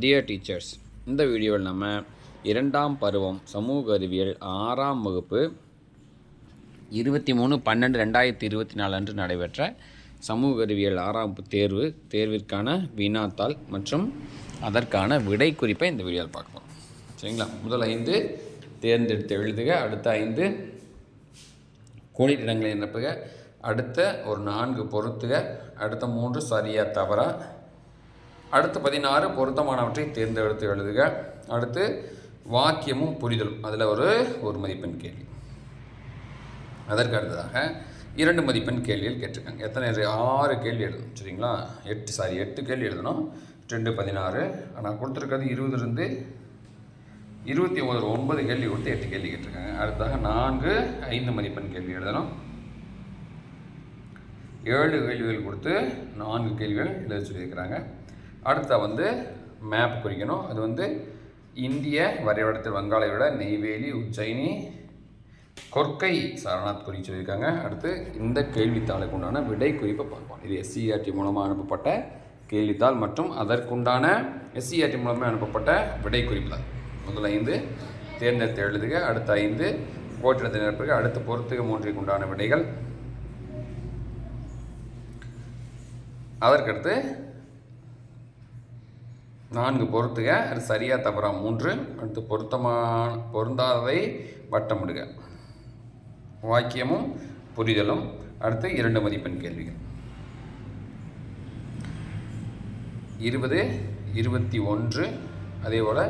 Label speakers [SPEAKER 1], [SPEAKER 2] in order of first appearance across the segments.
[SPEAKER 1] Dear teachers இந்த வீடியோவில் நம்ம இரண்டாம் பருவம் சமூக அறிவியல் ஆறாம் வகுப்பு இருபத்தி மூணு பன்னெண்டு ரெண்டாயிரத்தி இருபத்தி நாலு அன்று நடைபெற்ற சமூக அறிவியல் ஆறாம் வகுப்பு தேர்வு தேர்விற்கான வினாத்தாள் மற்றும் அதற்கான விடை குறிப்பை இந்த வீடியோவில் பார்க்கலாம். சரிங்களா? முதல் ஐந்து தேர்ந்தெடுத்து எழுதுக அடுத்த ஐந்து கோடிட்டிடங்களை நிரப்புக அடுத்த ஒரு நான்கு பொறுத்துக அடுத்த மூன்று சரியாக தவறாக அடுத்து பதினாறு பொருத்தமானவற்றை தேர்ந்தெடுத்து எழுதுக. அடுத்து வாக்கியமும் புரிதலும். அதில் ஒரு ஒரு மதிப்பெண் கேள்வி. அதற்கு அடுத்ததாக இரண்டு மதிப்பெண் கேள்விகள் கேட்டிருக்காங்க. எத்தனை ஆறு கேள்வி எழுதணும் சரிங்களா? எட்டு சாரி எட்டு கேள்வி எழுதணும். ரெண்டு பதினாறு. ஆனால் கொடுத்துருக்கிறது இருபதுலேருந்து இருபத்தி ஒன்பது ஒன்பது கேள்வி கொடுத்து எட்டு கேள்வி கேட்டிருக்காங்க. அடுத்ததாக நான்கு ஐந்து மதிப்பெண் கேள்வி எழுதணும். ஏழு கேள்விகள் கொடுத்து நான்கு கேள்விகள் எழுத சொல்லியிருக்கிறாங்க. அடுத்த வந்து மேப் குறிக்கணும். அது வந்து இந்திய வரைபடத்தில் வங்காளை விட நெய்வேலி உஜ்ஜயினி கொர்க்கை சரணாத் குறி சொல்லியிருக்காங்க. அடுத்து இந்த கேள்வித்தாளுக்கு உண்டான விடை குறிப்பை பார்ப்போம். இது எஸ்சிஆர்டி மூலமாக அனுப்பப்பட்ட கேள்வித்தாள் மற்றும் அதற்குண்டான எஸ்சிஆர்டி மூலமாக அனுப்பப்பட்ட விடை குறிப்பு தான் முதல் ஐந்து தேர்ந்தெடுத்து எழுதுக அடுத்த ஐந்து கோட்டிடத்தை நிரப்புக அடுத்து பொறுத்துக மூன்றுக்கு உண்டான விடைகள். அதற்கடுத்து நான்கு பொருத்துக அது சரியா தவறா? மூன்று. அடுத்து பொருத்தமான பொருந்தாததை வட்டமிடுக. வாக்கியமும் புரிதலும். அடுத்து இரண்டு மதிப்பெண் கேள்விகள். இருபது இருபத்தி ஒன்று அதே போல்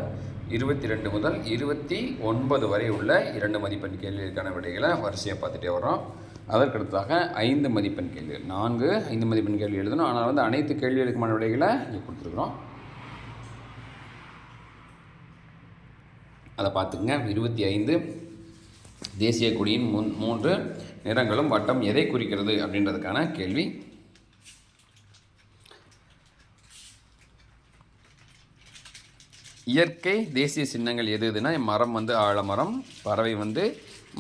[SPEAKER 1] இருபத்தி ரெண்டு முதல் இருபத்தி ஒன்பது வரை உள்ள இரண்டு மதிப்பெண் கேள்விகளுக்கான விடைகளை வரிசையாக பார்த்துட்டே வரோம் அதற்கடுத்ததாக ஐந்து மதிப்பெண் கேள்விகள். நான்கு ஐந்து மதிப்பெண் கேள்வி எழுதணும். ஆனால் வந்து அனைத்து கேள்விகளுக்குமான விடைகளை இங்கே கொடுத்துருக்குறோம். அதை பார்த்துக்குங்க. இருபத்தி ஐந்து தேசிய கொடியின் முன் மூன்று நிறங்களும் வட்டம் எதை குறிக்கிறது அப்படின்றதுக்கான கேள்வி. இயற்கை தேசிய சின்னங்கள் எது எதுனா மரம் வந்து ஆலமரம் பறவை வந்து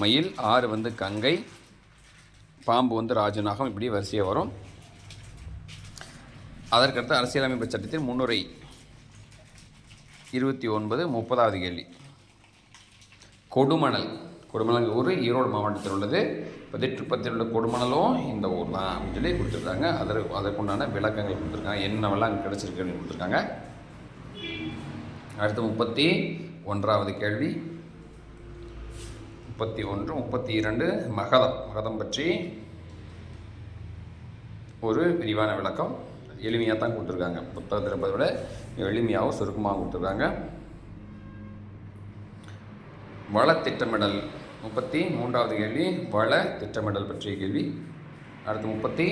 [SPEAKER 1] மயில் ஆறு வந்து கங்கை பாம்பு வந்து ராஜநாகம் இப்படி வரிசையாக வரும். அதற்கடுத்து அரசியலமைப்பு சட்டத்தின் முன்னுரை. இருபத்தி ஒன்பது முப்பதாவது கேள்வி. கொடுமணல். கொடுமணல் ஊர் ஈரோடு மாவட்டத்தில் உள்ளது. பதிற்றுப்பத்தில் உள்ள கொடுமணலும் இந்த ஊர் தான் அப்படின்னு சொல்லி கொடுத்துருக்காங்க. அதற்கு அதற்குண்டான விளக்கங்கள் கொடுத்துருக்காங்க. என்னவெல்லாம் அங்கே கிடச்சிருக்கு அப்படின்னு கொடுத்துருக்காங்க. அடுத்து முப்பத்தி ஒன்றாவது கேள்வி. முப்பத்தி ஒன்று முப்பத்தி இரண்டு மகதம். மகதம் பற்றி ஒரு விரிவான விளக்கம். எளிமையாக தான் கொடுத்துருக்காங்க. புத்தகத்தில் இருப்பதை விட எளிமையாகவும் சுருக்கமாக கொடுத்துருக்காங்க. வள திட்டமிடல். முப்பத்தி மூன்றாவது கேள்வி வள திட்டமிடல் பற்றிய கேள்வி. அடுத்து முப்பத்தி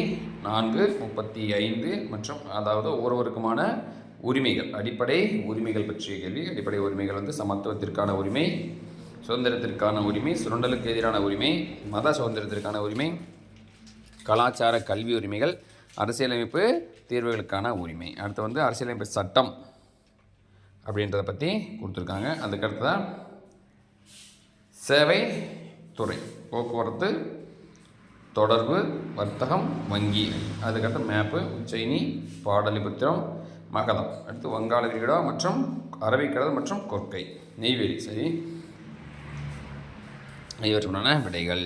[SPEAKER 1] நான்கு முப்பத்தி ஐந்து மற்றும் அதாவது ஒருவருக்குமான உரிமைகள் அடிப்படை உரிமைகள் பற்றிய கேள்வி. அடிப்படை உரிமைகள் வந்து சமத்துவத்திற்கான உரிமை சுதந்திரத்திற்கான உரிமை சுரண்டலுக்கு எதிரான உரிமை மத சுதந்திரத்திற்கான உரிமை கலாச்சார கல்வி உரிமைகள் அரசியலமைப்பு தீர்வுகளுக்கான உரிமை. அடுத்து வந்து அரசியலமைப்பு சட்டம் அப்படின்றத பற்றி கொடுத்துருக்காங்க. அதுக்கடுத்து தான் சேவை துறை போக்குவரத்து தொடர்பு வர்த்தகம் வங்கி. அதுக்கடுத்து மேப்பு உச்சைனி பாடலிபுத்திரம் மகதம் அடுத்து வங்காள விரிகுடா மற்றும் அரபிக்கடல் மற்றும் கொற்கை. நெய்வேலி சரி. இவற்றுடனான விடைகள்.